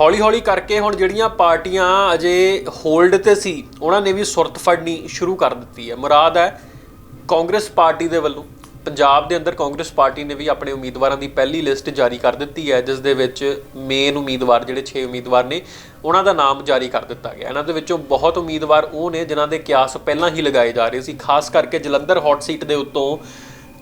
ਹੌਲੀ-ਹੌਲੀ ਕਰਕੇ ਹੁਣ ਜਿਹੜੀਆਂ ਪਾਰਟੀਆਂ ਅਜੇ ਹੋਲਡ ਤੇ ਸੀ, ਉਹਨਾਂ ਨੇ ਵੀ ਸੁਰਤ ਫੜਨੀ ਸ਼ੁਰੂ ਕਰ ਦਿੱਤੀ ਹੈ। ਮੁਰਾਦ ਹੈ ਕਾਂਗਰਸ ਪਾਰਟੀ ਦੇ ਵੱਲੋਂ, ਪੰਜਾਬ ਦੇ ਅੰਦਰ ਕਾਂਗਰਸ ਪਾਰਟੀ ਨੇ ਵੀ ਆਪਣੇ ਉਮੀਦਵਾਰਾਂ ਦੀ ਪਹਿਲੀ ਲਿਸਟ ਜਾਰੀ ਕਰ ਦਿੱਤੀ ਹੈ, ਜਿਸ ਦੇ ਵਿੱਚ ਮੇਨ ਉਮੀਦਵਾਰ, ਜਿਹੜੇ 6 ਉਮੀਦਵਾਰ ਨੇ, ਉਹਨਾਂ ਦਾ ਨਾਮ ਜਾਰੀ ਕਰ ਦਿੱਤਾ ਗਿਆ। ਇਹਨਾਂ ਦੇ ਵਿੱਚੋਂ ਬਹੁਤ ਉਮੀਦਵਾਰ ਉਹ ਨੇ, ਜਿਨ੍ਹਾਂ ਦੇ ਕਿਆਸ ਪਹਿਲਾਂ ਹੀ ਲਗਾਏ ਜਾ ਰਹੇ ਸੀ, ਖਾਸ ਕਰਕੇ ਜਲੰਧਰ ਹੌਟ ਸੀਟ ਦੇ ਉੱਤੋਂ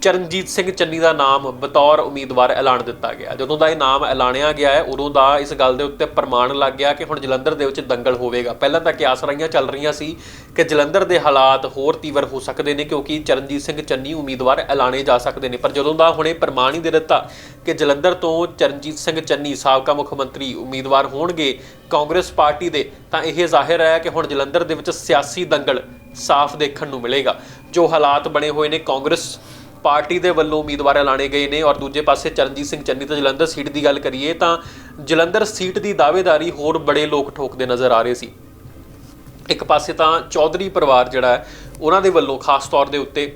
ਚਰਨਜੀਤ ਸਿੰਘ ਚੰਨੀ ਦਾ ਨਾਮ ਬਤੌਰ ਉਮੀਦਵਾਰ ਐਲਾਨ ਦਿੱਤਾ ਗਿਆ। ਜਦੋਂ ਦਾ ਇਹ ਨਾਮ ਐਲਾਨਿਆ ਗਿਆ ਹੈ, ਉਦੋਂ ਦਾ ਇਸ ਗੱਲ ਦੇ ਉੱਤੇ ਪ੍ਰਮਾਣ ਲੱਗ ਗਿਆ ਕਿ ਹੁਣ ਜਲੰਧਰ ਦੇ ਵਿੱਚ ਦੰਗਲ ਹੋਵੇਗਾ। ਪਹਿਲਾਂ ਤਾਂ ਕਿਆਸ ਰਾਈਆਂ ਚੱਲ ਰਹੀਆਂ ਸੀ ਕਿ ਜਲੰਧਰ ਦੇ ਹਾਲਾਤ ਹੋਰ ਤੀਵਰ ਹੋ ਸਕਦੇ ਨੇ, ਕਿਉਂਕਿ ਚਰਨਜੀਤ ਸਿੰਘ ਚੰਨੀ ਉਮੀਦਵਾਰ ਐਲਾਨੇ ਜਾ ਸਕਦੇ ਨੇ। ਪਰ ਜਦੋਂ ਦਾ ਹੁਣੇ ਪ੍ਰਮਾਣ ਹੀ ਦੇ ਦਿੱਤਾ ਕਿ ਜਲੰਧਰ ਤੋਂ ਚਰਨਜੀਤ ਸਿੰਘ ਚੰਨੀ ਸਾਬਕਾ ਮੁੱਖ ਮੰਤਰੀ ਉਮੀਦਵਾਰ ਹੋਣਗੇ ਕਾਂਗਰਸ ਪਾਰਟੀ ਦੇ, ਤਾਂ ਇਹ ਜ਼ਾਹਿਰ ਹੈ ਕਿ ਹੁਣ ਜਲੰਧਰ ਦੇ ਵਿੱਚ ਸਿਆਸੀ ਦੰਗਲ ਸਾਫ਼ ਦੇਖਣ ਨੂੰ ਮਿਲੇਗਾ। ਜੋ ਹਾਲਾਤ ਬਣੇ ਹੋਏ ਨੇ ਕਾਂਗਰਸ ਪਾਰਟੀ ਦੇ ਵੱਲੋਂ ਉਮੀਦਵਾਰ ਐਲਾਨੇ ਗਏ ਨੇ ਔਰ ਦੂਜੇ ਪਾਸੇ ਚਰਨਜੀਤ ਸਿੰਘ ਚੰਨੀ ਤੇ ਜਲੰਧਰ ਸੀਟ ਦੀ ਗੱਲ ਕਰੀਏ ਤਾਂ ਜਲੰਧਰ ਸੀਟ ਦੀ ਦਾਅਵੇਦਾਰੀ ਹੋਰ ਬੜੇ ਲੋਕ ਠੋਕਦੇ ਨਜ਼ਰ ਆ ਰਹੇ ਸੀ। ਇੱਕ ਪਾਸੇ ਤਾਂ ਚੌਧਰੀ ਪਰਿਵਾਰ ਜਿਹੜਾ ਹੈ, ਉਹਨਾਂ ਦੇ ਵੱਲੋਂ ਖਾਸ ਤੌਰ ਦੇ ਉੱਤੇ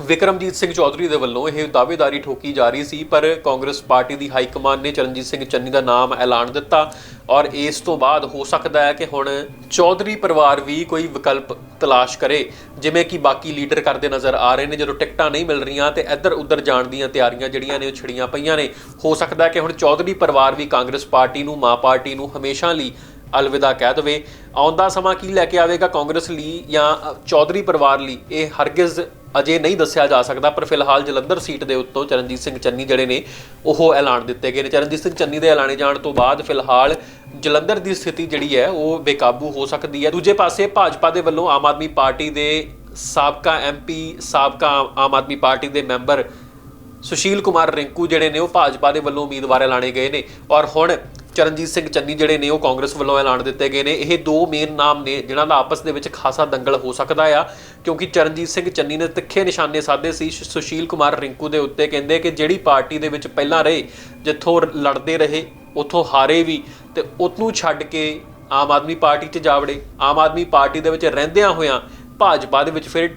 ਵਿਕਰਮਜੀਤ ਸਿੰਘ ਚੌਧਰੀ ਦੇ ਵੱਲੋਂ ਇਹ ਦਾਅਵੇਦਾਰੀ ਠੋਕੀ ਜਾ ਰਹੀ ਸੀ, ਪਰ ਕਾਂਗਰਸ ਪਾਰਟੀ ਦੀ ਹਾਈ ਕਮਾਂਡ ਨੇ ਚਰਨਜੀਤ ਸਿੰਘ ਚੰਨੀ ਦਾ ਨਾਮ ਐਲਾਨ ਦਿੱਤਾ ਔਰ ਇਸ ਤੋਂ ਬਾਅਦ ਹੋ ਸਕਦਾ ਹੈ ਕਿ ਹੁਣ ਚੌਧਰੀ ਪਰਿਵਾਰ ਵੀ ਕੋਈ ਵਿਕਲਪ ਤਲਾਸ਼ ਕਰੇ, ਜਿਵੇਂ ਕਿ ਬਾਕੀ ਲੀਡਰ ਕਰਦੇ ਨਜ਼ਰ ਆ ਰਹੇ ਨੇ, ਜਦੋਂ ਟਿਕਟਾਂ ਨਹੀਂ ਮਿਲ ਰਹੀਆਂ ਤੇ ਇੱਧਰ ਉੱਧਰ ਜਾਣ ਦੀਆਂ ਤਿਆਰੀਆਂ ਜਿਹੜੀਆਂ ਨੇ ਉਹ ਛਿੜੀਆਂ ਪਈਆਂ ਨੇ। ਹੋ ਸਕਦਾ ਹੈ ਕਿ ਹੁਣ ਚੌਧਰੀ ਪਰਿਵਾਰ ਵੀ ਕਾਂਗਰਸ ਪਾਰਟੀ ਨੂੰ, ਮਾਂ ਪਾਰਟੀ ਨੂੰ ਹਮੇਸ਼ਾ ਲਈ ਅਲਵਿਦਾ ਕਹਿ ਦਵੇ। ਆਉਂਦਾ ਸਮਾਂ ਕੀ ਲੈ ਕੇ ਆਵੇਗਾ ਕਾਂਗਰਸ ਲਈ ਜਾਂ ਚੌਧਰੀ ਪਰਿਵਾਰ ਲਈ? ਇਹ ਹਰਗਿਜ਼ ਅਜੇ ਨਹੀਂ ਦੱਸਿਆ ਜਾ ਸਕਦਾ, ਪਰ ਫਿਲਹਾਲ ਜਲੰਧਰ ਸੀਟ ਦੇ ਉੱਤੋਂ ਚਰਨਜੀਤ ਸਿੰਘ ਚੰਨੀ ਜਿਹੜੇ ਨੇ, ਉਹ ਐਲਾਨ ਦਿੱਤੇ ਗਏ ਨੇ। ਚਰਨਜੀਤ ਸਿੰਘ ਚੰਨੀ ਦੇ ਐਲਾਨੇ ਜਾਣ ਤੋਂ ਬਾਅਦ ਫਿਲਹਾਲ ਜਲੰਧਰ ਦੀ ਸਥਿਤੀ ਜਿਹੜੀ ਹੈ, ਉਹ ਬੇਕਾਬੂ ਹੋ ਸਕਦੀ ਹੈ। ਦੂਜੇ ਪਾਸੇ ਭਾਜਪਾ ਦੇ ਵੱਲੋਂ ਆਮ ਆਦਮੀ ਪਾਰਟੀ ਦੇ ਸਾਬਕਾ ਐਮਪੀ ਸਾਬਕਾ ਆਮ ਆਦਮੀ ਪਾਰਟੀ ਦੇ ਮੈਂਬਰ ਸੁਸ਼ੀਲ ਕੁਮਾਰ ਰਿੰਕੂ ਜਿਹੜੇ ਨੇ, ਉਹ ਭਾਜਪਾ ਦੇ ਵੱਲੋਂ ਉਮੀਦਵਾਰ ਐਲਾਨੇ ਗਏ ਨੇ। ਔਰ ਹੁਣ ਚਰਨਜੀਤ ਸਿੰਘ ਚੰਨੀ ਜਿਹੜੇ ਨੇ ਉਹ ਕਾਂਗਰਸ ਵੱਲੋਂ ਐਲਾਨ ਦਿੱਤੇ ਗਏ ਨੇ। ਇਹ ਦੋ ਮੇਨ ਨਾਮ ਨੇ ਜਿਨ੍ਹਾਂ ਦਾ ਆਪਸ ਦੇ ਵਿੱਚ ਖਾਸਾ ਦੰਗਲ ਹੋ ਸਕਦਾ ਆ, ਕਿਉਂਕਿ ਚਰਨਜੀਤ ਸਿੰਘ ਚੰਨੀ ਨੇ ਤਿੱਖੇ ਨਿਸ਼ਾਨੇ ਸਾਧੇ ਸੀ। ਸੁਸ਼ੀਲ ਕੁਮਾਰ ਰਿੰਕੂ ਦੇ ਉੱਤੇ ਕਹਿੰਦੇ ਕਿ ਜਿਹੜੀ ਪਾਰਟੀ ਦੇ ਵਿੱਚ ਪਹਿਲਾਂ ਰਹੇ, ਜਿੱਥੋਂ ਲੜਦੇ ਰਹੇ, ਉੱਥੋਂ ਹਾਰੇ ਵੀ ਤੇ ਉਹਨੂੰ ਛੱਡ ਕੇ ਆਮ ਆਦਮੀ ਪਾਰਟੀ 'ਚ ਜਾਵੜੇ ਆਮ ਆਦਮੀ ਪਾਰਟੀ ਦੇ ਵਿੱਚ ਰਹਿੰਦਿਆਂ ਹੋਇਆਂ ਭਾਜਪਾ ਦੇ ਵਿੱਚ ਫਿਰ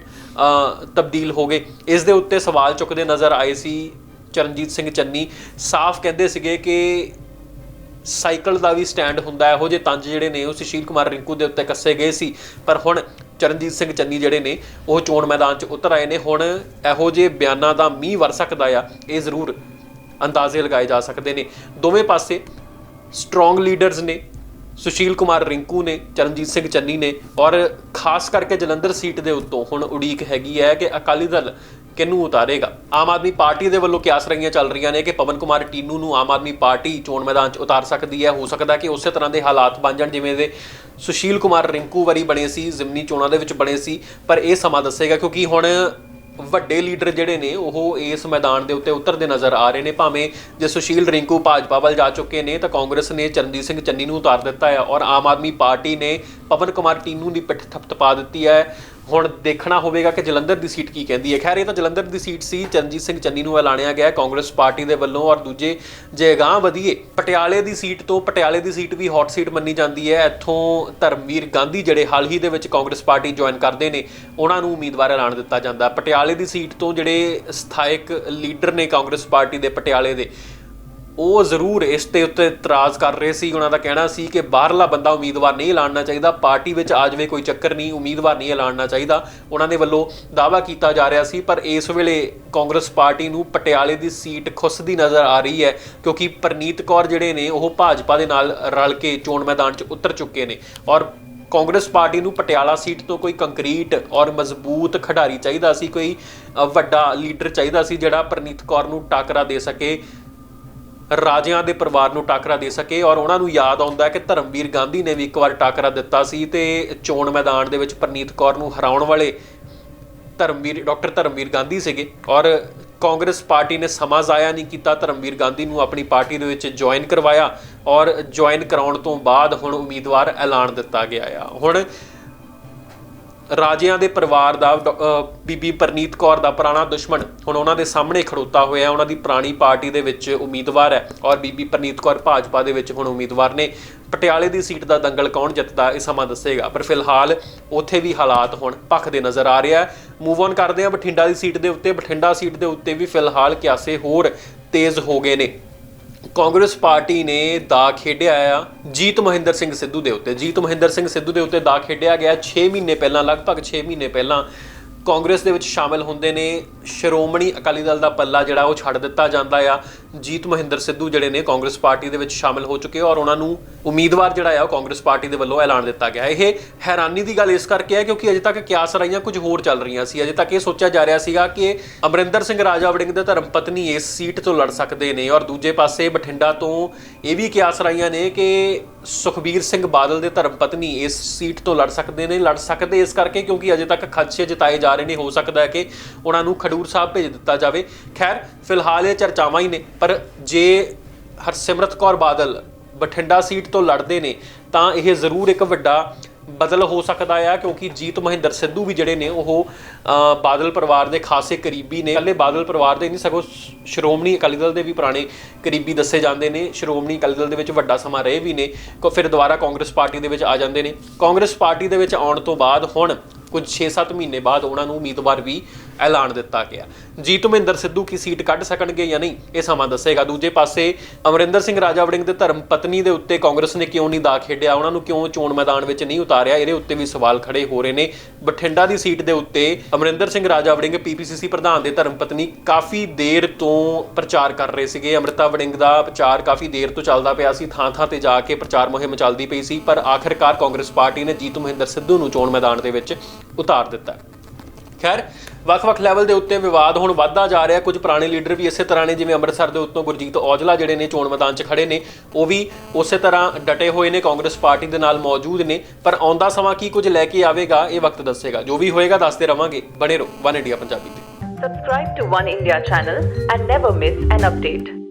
ਤਬਦੀਲ ਹੋ ਗਏ। ਇਸ ਦੇ ਉੱਤੇ ਸਵਾਲ ਚੁੱਕਦੇ ਨਜ਼ਰ ਆਏ ਸੀ ਚਰਨਜੀਤ ਸਿੰਘ ਚੰਨੀ। ਸਾਫ਼ ਕਹਿੰਦੇ ਸੀਗੇ ਕਿ ਸਾਈਕਲ ਦਾ ਵੀ ਸਟੈਂਡ ਹੁੰਦਾ ਇਹੋ ਜਿਹੇ ਤੰਜ ਜਿਹੜੇ ਨੇ, ਉਹ ਸੁਸ਼ੀਲ ਕੁਮਾਰ ਰਿੰਕੂ ਦੇ ਉੱਤੇ ਕੱਸੇ ਗਏ ਸੀ। ਪਰ ਹੁਣ ਚਰਨਜੀਤ ਸਿੰਘ ਚੰਨੀ ਜਿਹੜੇ ਨੇ, ਉਹ ਚੋਣ ਮੈਦਾਨ 'ਚ ਉਤਰ ਆਏ ਨੇ। ਹੁਣ ਇਹੋ ਜਿਹੇ ਬਿਆਨਾਂ ਦਾ ਮੀਂਹ ਵਰ ਸਕਦਾ ਆ, ਇਹ ਜ਼ਰੂਰ ਅੰਦਾਜ਼ੇ ਲਗਾਏ ਜਾ ਸਕਦੇ ਨੇ। ਦੋਵੇਂ ਪਾਸੇ ਸਟਰੋਂਗ ਲੀਡਰਸ ਨੇ, ਸੁਸ਼ੀਲ ਕੁਮਾਰ ਰਿੰਕੂ ਨੇ, ਚਰਨਜੀਤ ਸਿੰਘ ਚੰਨੀ ਨੇ। ਔਰ ਖਾਸ ਕਰਕੇ ਜਲੰਧਰ ਸੀਟ ਦੇ ਉੱਤੋਂ ਹੁਣ ਉਡੀਕ ਹੈਗੀ ਹੈ ਕਿ ਅਕਾਲੀ ਦਲ ਕਿਹਨੂੰ ਉਤਾਰੇਗਾ? ਆਮ ਆਦਮੀ ਪਾਰਟੀ ਦੇ ਵੱਲੋਂ ਕਿਆਸ ਰਹੀਆਂ ਚੱਲ ਰਹੀਆਂ ਨੇ ਕਿ ਪਵਨ ਕੁਮਾਰ ਟੀਨੂ ਨੂੰ ਆਮ ਆਦਮੀ ਪਾਰਟੀ ਚੋਣ ਮੈਦਾਨ 'ਚ ਉਤਾਰ ਸਕਦੀ ਹੈ। ਹੋ ਸਕਦਾ ਕਿ ਉਸੇ ਤਰ੍ਹਾਂ ਦੇ ਹਾਲਾਤ ਬਣ ਜਾਣ, ਜਿਵੇਂ ਦੇ ਸੁਸ਼ੀਲ ਕੁਮਾਰ ਰਿੰਕੂ ਵਾਰੀ ਬਣੇ ਸੀ, ਜ਼ਿਮਨੀ ਚੋਣਾਂ ਦੇ ਵਿੱਚ ਬਣੇ ਸੀ। ਪਰ ਇਹ ਸਮਾਂ ਦੱਸੇਗਾ ਕਿਉਂਕਿ ਹੁਣ ਵੱਡੇ ਲੀਡਰ ਜਿਹੜੇ ਨੇ, ਉਹ ਇਸ ਮੈਦਾਨ ਦੇ ਉੱਤੇ ਉਤਰਦੇ ਨਜ਼ਰ ਆ ਰਹੇ ਨੇ। ਭਾਵੇਂ ਜੇ ਸੁਸ਼ੀਲ, ਰਿੰਕੂ, ਭਾਜਪਾ ਵੱਲ ਜਾ ਚੁੱਕੇ ਨੇ, ਤਾਂ ਕਾਂਗਰਸ ਨੇ ਚਰਨਜੀਤ ਸਿੰਘ ਚੰਨੀ ਨੂੰ ਉਤਾਰ ਦਿੱਤਾ ਹੈ ਔਰ ਆਮ ਆਦਮੀ ਪਾਰਟੀ ਨੇ ਪਵਨ ਕੁਮਾਰ ਟੀਨੂ ਦੀ ਪਿੱਠ ਥਪਥਪਾ ਦਿੱਤੀ ਹੈ। ਹੁਣ ਦੇਖਣਾ ਹੋਵੇਗਾ ਕਿ ਜਲੰਧਰ ਦੀ ਸੀਟ ਕੀ ਕਹਿੰਦੀ ਹੈ। ਖੈਰ, ਇਹ ਤਾਂ ਜਲੰਧਰ ਦੀ ਸੀਟ ਸੀ। ਚਰਨਜੀਤ ਸਿੰਘ ਚੰਨੀ ਨੂੰ ਐਲਾਨਿਆ ਗਿਆ ਕਾਂਗਰਸ ਪਾਰਟੀ ਦੇ ਵੱਲੋਂ ਔਰ ਦੂਜੇ ਜੇ ਅਗਾਂਹ ਵਧੀਏ, ਪਟਿਆਲੇ ਦੀ ਸੀਟ ਤੋਂ ਪਟਿਆਲੇ ਦੀ ਸੀਟ ਵੀ ਹੌਟ ਸੀਟ ਮੰਨੀ ਜਾਂਦੀ ਹੈ। ਇੱਥੋਂ ਧਰਮਵੀਰ ਗਾਂਧੀ ਜਿਹੜੇ ਹਾਲ ਹੀ ਦੇ ਵਿੱਚ ਕਾਂਗਰਸ ਪਾਰਟੀ ਜੁਆਇਨ ਕਰਦੇ ਨੇ, ਉਹਨਾਂ ਨੂੰ ਉਮੀਦਵਾਰ ਐਲਾਨ ਦਿੱਤਾ ਜਾਂਦਾ। ਪਟਿਆਲੇ ਦੀ ਸੀਟ ਤੋਂ ਜਿਹੜੇ ਸਥਾਇਕ ਲੀਡਰ ਨੇ ਕਾਂਗਰਸ ਪਾਰਟੀ ਦੇ ਪਟਿਆਲੇ ਦੇ ਉਹ ਜ਼ਰੂਰ ਇਸ ਤੇ ਉੱਤੇ ਇਤਰਾਜ਼ ਕਰ ਰਹੇ ਸੀ। ਉਹਨਾਂ ਦਾ ਕਹਿਣਾ ਸੀ ਕਿ ਬਾਹਰਲਾ ਬੰਦਾ ਉਮੀਦਵਾਰ ਨਹੀਂ ਐਲਾਨਣਾ ਚਾਹੀਦਾ। ਪਾਰਟੀ ਵਿੱਚ ਆ ਜਾਵੇ ਕੋਈ ਚੱਕਰ ਨਹੀਂ, ਉਮੀਦਵਾਰ ਨਹੀਂ ਐਲਾਨਣਾ ਚਾਹੀਦਾ। ਉਹਨਾਂ ਦੇ ਵੱਲੋਂ ਦਾਅਵਾ ਕੀਤਾ ਜਾ ਰਿਹਾ ਸੀ, ਪਰ ਇਸ ਵੇਲੇ ਕਾਂਗਰਸ ਪਾਰਟੀ ਨੂੰ ਪਟਿਆਲੇ ਦੀ ਸੀਟ ਖੁੱਸਦੀ ਨਜ਼ਰ ਆ ਰਹੀ ਹੈ, ਕਿਉਂਕਿ ਪਰਨੀਤ ਕੌਰ ਜਿਹੜੇ ਨੇ, ਉਹ ਭਾਜਪਾ ਦੇ ਨਾਲ ਰਲ ਕੇ ਚੋਣ ਮੈਦਾਨ 'ਚ ਉਤਰ ਚੁੱਕੇ ਨੇ। ਔਰ ਕਾਂਗਰਸ ਪਾਰਟੀ ਨੂੰ ਪਟਿਆਲਾ ਸੀਟ ਤੋਂ ਕੋਈ ਕੰਕਰੀਟ ਔਰ ਮਜ਼ਬੂਤ ਖਿਡਾਰੀ ਚਾਹੀਦਾ ਸੀ, ਕੋਈ ਵੱਡਾ ਲੀਡਰ ਚਾਹੀਦਾ ਸੀ, ਜਿਹੜਾ ਪਰਨੀਤ ਕੌਰ ਨੂੰ ਟਾਕਰਾ ਦੇ ਸਕੇ। ਰਾਜਿਆਂ ਦੇ ਪਰਿਵਾਰ ਨੂੰ ਟਾਕਰਾ ਦੇ ਸਕੇ ਔਰ ਉਹਨਾਂ ਨੂੰ ਯਾਦ ਆਉਂਦਾ ਕਿ ਧਰਮਵੀਰ ਗਾਂਧੀ ਨੇ ਵੀ ਇੱਕ ਵਾਰ ਟਾਕਰਾ ਦਿੱਤਾ ਸੀ ਤੇ ਚੋਣ ਮੈਦਾਨ ਦੇ ਵਿੱਚ ਪਰਨੀਤ ਕੌਰ ਨੂੰ ਹਰਾਉਣ ਵਾਲੇ ਧਰਮਵੀਰ, ਡਾਕਟਰ ਧਰਮਵੀਰ ਗਾਂਧੀ ਸੀਗੇ ਔਰ ਕਾਂਗਰਸ ਪਾਰਟੀ ਨੇ ਸਮਾਂ ਜ਼ਾਇਆ ਨਹੀਂ ਕੀਤਾ। ਧਰਮਵੀਰ ਗਾਂਧੀ ਨੂੰ ਆਪਣੀ ਪਾਰਟੀ ਦੇ ਵਿੱਚ ਜੁਆਇਨ ਕਰਵਾਇਆ ਔਰ ਜੁਆਇਨ ਕਰਾਉਣ ਤੋਂ ਬਾਅਦ ਹੁਣ ਉਮੀਦਵਾਰ ਐਲਾਨ ਦਿੱਤਾ ਗਿਆ ਆ। ਹੁਣ ਰਾਜਿਆਂ ਦੇ ਪਰਿਵਾਰ ਦਾ, ਡ- ਬੀਬੀ ਪਰਨੀਤ ਕੌਰ ਦਾ ਪੁਰਾਣਾ ਦੁਸ਼ਮਣ ਹੁਣ ਉਹਨਾਂ ਦੇ ਸਾਹਮਣੇ ਖੜੋਤਾ ਹੋਇਆ, ਉਹਨਾਂ ਦੀ ਪੁਰਾਣੀ ਪਾਰਟੀ ਦੇ ਵਿੱਚ ਉਮੀਦਵਾਰ ਹੈ ਔਰ ਬੀਬੀ ਪਰਨੀਤ ਕੌਰ ਭਾਜਪਾ ਦੇ ਵਿੱਚ ਹੁਣ ਉਮੀਦਵਾਰ ਨੇ। ਪਟਿਆਲੇ ਦੀ ਸੀਟ ਦਾ ਦੰਗਲ ਕੌਣ ਜਿੱਤਦਾ, ਇਹ ਸਮਾਂ ਦੱਸੇਗਾ, ਪਰ ਫਿਲਹਾਲ ਉੱਥੇ ਵੀ ਹਾਲਾਤ ਹੁਣ ਭਖਦੇ ਨਜ਼ਰ ਆ ਰਿਹਾ ਹੈ। ਮੂਵ ਔਨ ਕਰਦੇ ਹਾਂ, ਬਠਿੰਡਾ ਦੀ ਸੀਟ ਦੇ ਉੱਤੇ, ਬਠਿੰਡਾ ਸੀਟ ਦੇ ਉੱਤੇ ਵੀ ਫਿਲਹਾਲ ਕਿਆਸੇ ਹੋਰ ਤੇਜ਼ ਹੋ ਗਏ ਨੇ। ਕਾਂਗਰਸ ਪਾਰਟੀ ਨੇ ਦਾ ਖੇਡਿਆ ਆ, ਜੀਤ ਮਹਿੰਦਰ ਸਿੰਘ ਸਿੱਧੂ ਦੇ ਉੱਤੇ। ਜੀਤ ਮਹਿੰਦਰ ਸਿੰਘ ਸਿੱਧੂ ਦੇ ਉੱਤੇ ਦਾ ਖੇਡਿਆ ਗਿਆ। 6 ਮਹੀਨੇ ਪਹਿਲਾਂ, ਲਗਭਗ 6 ਮਹੀਨੇ ਪਹਿਲਾਂ ਕਾਂਗਰਸ ਦੇ ਵਿੱਚ ਸ਼ਾਮਿਲ ਹੁੰਦੇ ਨੇ। ਸ਼੍ਰੋਮਣੀ ਅਕਾਲੀ ਦਲ ਦਾ ਪੱਲਾ ਜਿਹੜਾ ਉਹ ਛੱਡ ਦਿੱਤਾ ਜਾਂਦਾ ਆ। ਜੀਤ ਮਹਿੰਦਰ ਸਿੱਧੂ ਜਿਹੜੇ ਨੇ ਕਾਂਗਰਸ ਪਾਰਟੀ ਦੇ ਵਿੱਚ ਸ਼ਾਮਿਲ ਹੋ ਚੁੱਕੇ ਔਰ ਉਹਨਾਂ ਨੂੰ ਉਮੀਦਵਾਰ ਜਿਹੜਾ ਆ ਉਹ ਕਾਂਗਰਸ ਪਾਰਟੀ ਦੇ ਵੱਲੋਂ ਐਲਾਨ ਦਿੱਤਾ ਗਿਆ। ਇਹ ਹੈਰਾਨੀ ਦੀ ਗੱਲ ਇਸ ਕਰਕੇ ਹੈ ਕਿਉਂਕਿ ਅਜੇ ਤੱਕ ਕਿਆਸ ਰਾਈਆਂ ਕੁਝ ਹੋਰ ਚੱਲ ਰਹੀਆਂ ਸੀ। ਅਜੇ ਤੱਕ ਇਹ ਸੋਚਿਆ ਜਾ ਰਿਹਾ ਸੀਗਾ ਕਿ ਅਮਰਿੰਦਰ ਸਿੰਘ ਰਾਜਾ ਵੜਿੰਗ ਦੇ ਧਰਮ ਪਤਨੀ ਇਸ ਸੀਟ ਤੋਂ ਲੜ ਸਕਦੇ ਨੇ ਔਰ ਦੂਜੇ ਪਾਸੇ ਬਠਿੰਡਾ ਤੋਂ ਇਹ ਵੀ ਕਿਆਸ ਰਾਈਆਂ ਨੇ ਕਿ ਸੁਖਬੀਰ ਸਿੰਘ ਬਾਦਲ ਦੇ ਧਰਮ ਪਤਨੀ ਇਸ ਸੀਟ ਤੋਂ ਲੜ ਸਕਦੇ ਨੇ, ਲੜ ਸਕਦੇ ਇਸ ਕਰਕੇ ਕਿਉਂਕਿ ਅਜੇ ਤੱਕ ਖਦਸ਼ੇ ਜਤਾਏ ਜਾ ਰਹੇ ਨੇ। ਹੋ ਸਕਦਾ ਹੈ ਕਿ ਉਹਨਾਂ ਨੂੰ ਖਡੂਰ ਸਾਹਿਬ ਭੇਜ ਦਿੱਤਾ ਜਾਵੇ। ਖੈਰ ਫਿਲਹਾਲ ਇਹ ਚਰਚਾਵਾਂ ਹੀ ਨੇ, ਪਰ ਜੇ ਹਰਸਿਮਰਤ ਕੌਰ ਬਾਦਲ ਬਠਿੰਡਾ ਸੀਟ ਤੋਂ ਲੜਦੇ ਨੇ, ਤਾਂ ਇਹ ਜ਼ਰੂਰ ਇੱਕ ਵੱਡਾ ਬਦਲ ਹੋ ਸਕਦਾ ਆ, ਕਿਉਂਕਿ ਜੀਤ ਮਹਿੰਦਰ ਸਿੱਧੂ ਵੀ ਜਿਹੜੇ ਨੇ, ਉਹ ਬਾਦਲ ਪਰਿਵਾਰ ਦੇ ਖਾਸੇ ਕਰੀਬੀ ਨੇ। ਇਕੱਲੇ ਬਾਦਲ ਪਰਿਵਾਰ ਦੇ ਨਹੀਂ, ਸਗੋਂ ਸ਼੍ਰੋਮਣੀ ਅਕਾਲੀ ਦਲ ਦੇ ਵੀ ਪੁਰਾਣੇ ਕਰੀਬੀ ਦੱਸੇ ਜਾਂਦੇ ਨੇ। ਸ਼੍ਰੋਮਣੀ ਅਕਾਲੀ ਦਲ ਦੇ ਵਿੱਚ ਵੱਡਾ ਸਮਾਂ ਰਹੇ ਵੀ ਨੇ, ਕੋ ਫਿਰ ਦੁਬਾਰਾ ਕਾਂਗਰਸ ਪਾਰਟੀ ਦੇ ਵਿੱਚ ਆ ਜਾਂਦੇ ਨੇ। ਕਾਂਗਰਸ ਪਾਰਟੀ ਦੇ ਵਿੱਚ ਆਉਣ ਤੋਂ ਬਾਅਦ ਹੁਣ ਕੁਝ 6-7 ਮਹੀਨੇ ਬਾਅਦ ਉਹਨਾਂ ਨੂੰ ਉਮੀਦਵਾਰ ਵੀ ਐਲਾਨ ਦਿੱਤਾ ਗਿਆ। ਜੀਤ ਮਹਿੰਦਰ ਸਿੱਧੂ ਕੀ ਸੀਟ ਕੱਢ ਸਕਣਗੇ ਜਾਂ ਨਹੀਂ, ਇਹ ਸਮਾਂ ਦੱਸੇਗਾ। ਦੂਜੇ ਪਾਸੇ, ਅਮਰਿੰਦਰ ਸਿੰਘ ਰਾਜਾ ਵੜਿੰਗ ਦੇ ਧਰਮ ਪਤਨੀ ਦੇ ਉੱਤੇ ਕਾਂਗਰਸ ਨੇ ਕਿਉਂ ਨਹੀਂ ਦਾ ਖੇਡਿਆ? ਉਹਨਾਂ ਨੂੰ ਕਿਉਂ ਚੋਣ ਮੈਦਾਨ ਵਿੱਚ ਨਹੀਂ ਉਤਾਰਿਆ? ਇਹਦੇ ਉੱਤੇ ਵੀ ਸਵਾਲ ਖੜੇ ਹੋ ਰਹੇ ਨੇ। ਬਠਿੰਡਾ ਦੀ ਸੀਟ ਦੇ ਉੱਤੇ ਅਮਰਿੰਦਰ ਸਿੰਘ ਰਾਜਾ ਵੜਿੰਗ ਪੀਪੀਸੀਸੀ ਪ੍ਰਧਾਨ ਦੇ ਧਰਮ ਪਤਨੀ ਕਾਫੀ ਦੇਰ ਤੋਂ ਪ੍ਰਚਾਰ ਕਰ ਰਹੇ ਸੀਗੇ। ਅਮ੍ਰਿਤਾ ਵੜਿੰਗ ਦਾ ਪ੍ਰਚਾਰ ਕਾਫੀ ਦੇਰ ਤੋਂ ਚੱਲਦਾ ਪਿਆ ਸੀ। ਥਾਂ ਥਾਂ ਤੇ ਜਾ ਕੇ ਪ੍ਰਚਾਰ ਮੁਹਿੰਮ ਚੱਲਦੀ ਪਈ ਸੀ, ਪਰ ਆਖਿਰਕਾਰ ਕਾਂਗਰਸ ਪਾਰਟੀ ਨੇ ਜੀਤ ਮਹਿੰਦਰ ਸਿੱਧੂ ਨੂੰ ਚੋਣ ਮੈਦਾਨ ਦੇ ਵਿੱਚ ਉਤਾਰ ਦਿੱਤਾ। ਖੈਰ ਵੱਖ-ਵੱਖ ਲੈਵਲ ਦੇ ਉੱਤੇ ਵਿਵਾਦ ਹੁਣ ਵੱਧਦਾ ਜਾ ਰਿਹਾ। ਕੁਝ ਪੁਰਾਣੇ ਲੀਡਰ ਵੀ ਇਸੇ ਤਰ੍ਹਾਂ ਨੇ, ਜਿਵੇਂ ਅੰਮ੍ਰਿਤਸਰ ਦੇ ਉੱਤੋਂ ਗੁਰਜੀਤ ਔਜਲਾ ਜਿਹੜੇ ਨੇ ਚੋਣ ਮੈਦਾਨ 'ਚ ਖੜੇ ਨੇ, ਉਹ ਵੀ ਉਸੇ ਤਰ੍ਹਾਂ ਡਟੇ ਹੋਏ ਨੇ। ਕਾਂਗਰਸ ਪਾਰਟੀ ਦੇ ਨਾਲ ਮੌਜੂਦ ਨੇ। ਪਰ ਆਉਂਦਾ ਸਮਾਂ ਕੀ ਕੁਝ ਲੈ ਕੇ ਆਵੇਗਾ, ਇਹ ਵਕਤ ਦੱਸੇਗਾ। ਜੋ ਵੀ ਹੋਏਗਾ, ਦੱਸਦੇ ਰਵਾਂਗੇ। ਬਣੇ ਰਹੋ। ਵਨ ਇੰਡੀਆ ਪੰਜਾਬੀ ਤੇ। Subscribe to One India channel and never miss an update.